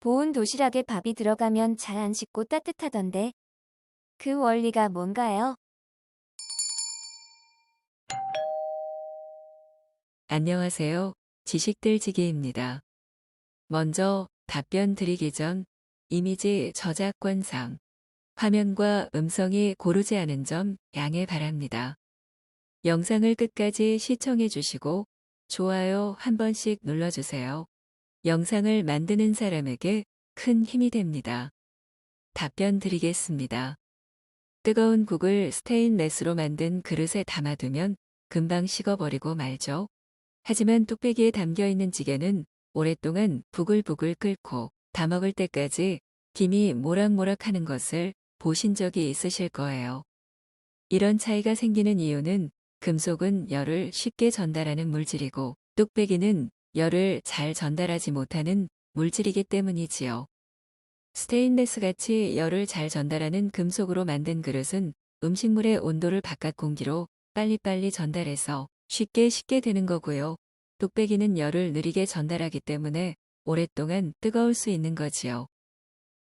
보온 도시락에 밥이 들어가면 잘 안 식고 따뜻하던데. 그 원리가 뭔가요? 안녕하세요. 지식들지기입니다. 먼저 답변 드리기 전 이미지 저작권상 화면과 음성이 고르지 않은 점 양해 바랍니다. 영상을 끝까지 시청해 주시고 좋아요 한 번씩 눌러주세요. 영상을 만드는 사람에게 큰 힘이 됩니다. 답변 드리겠습니다. 뜨거운 국을 스테인레스로 만든 그릇에 담아두면 금방 식어버리고 말죠. 하지만 뚝배기에 담겨 있는 찌개는 오랫동안 부글부글 끓고 다 먹을 때까지 김이 모락모락 하는 것을 보신 적이 있으실 거예요. 이런 차이가 생기는 이유는 금속은 열을 쉽게 전달하는 물질이고 뚝배기는 열을 잘 전달하지 못하는 물질이기 때문이지요. 스테인레스 같이 열을 잘 전달하는 금속으로 만든 그릇은 음식물의 온도를 바깥 공기로 빨리빨리 전달해서 쉽게 식게 되는 거고요. 뚝배기는 열을 느리게 전달하기 때문에 오랫동안 뜨거울 수 있는 거지요.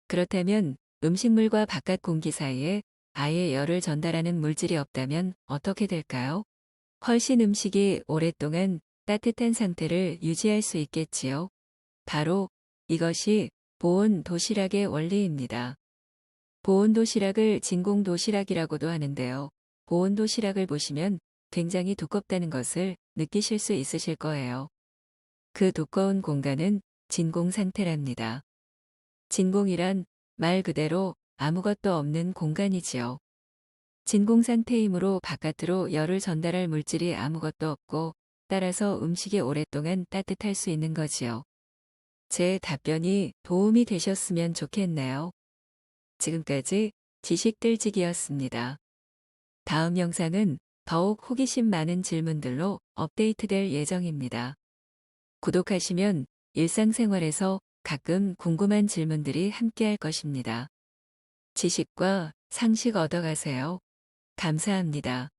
그렇다면 음식물과 바깥 공기 사이에 아예 열을 전달하는 물질이 없다면 어떻게 될까요? 훨씬 음식이 오랫동안 따뜻한 상태를 유지할 수 있겠지요. 바로 이것이 보온 도시락의 원리입니다. 보온 도시락을 진공 도시락이라고도 하는데요. 보온 도시락을 보시면 굉장히 두껍다는 것을 느끼실 수 있으실 거예요. 그 두꺼운 공간은 진공 상태랍니다. 진공이란 말 그대로 아무것도 없는 공간이지요. 진공 상태이므로 바깥으로 열을 전달할 물질이 아무것도 없고 따라서 음식이 오랫동안 따뜻할 수 있는 거지요. 제 답변이 도움이 되셨으면 좋겠네요. 지금까지 지식들지기였습니다. 다음 영상은 더욱 호기심 많은 질문들로 업데이트될 예정입니다. 구독하시면 일상생활에서 가끔 궁금한 질문들이 함께할 것입니다. 지식과 상식 얻어가세요. 감사합니다.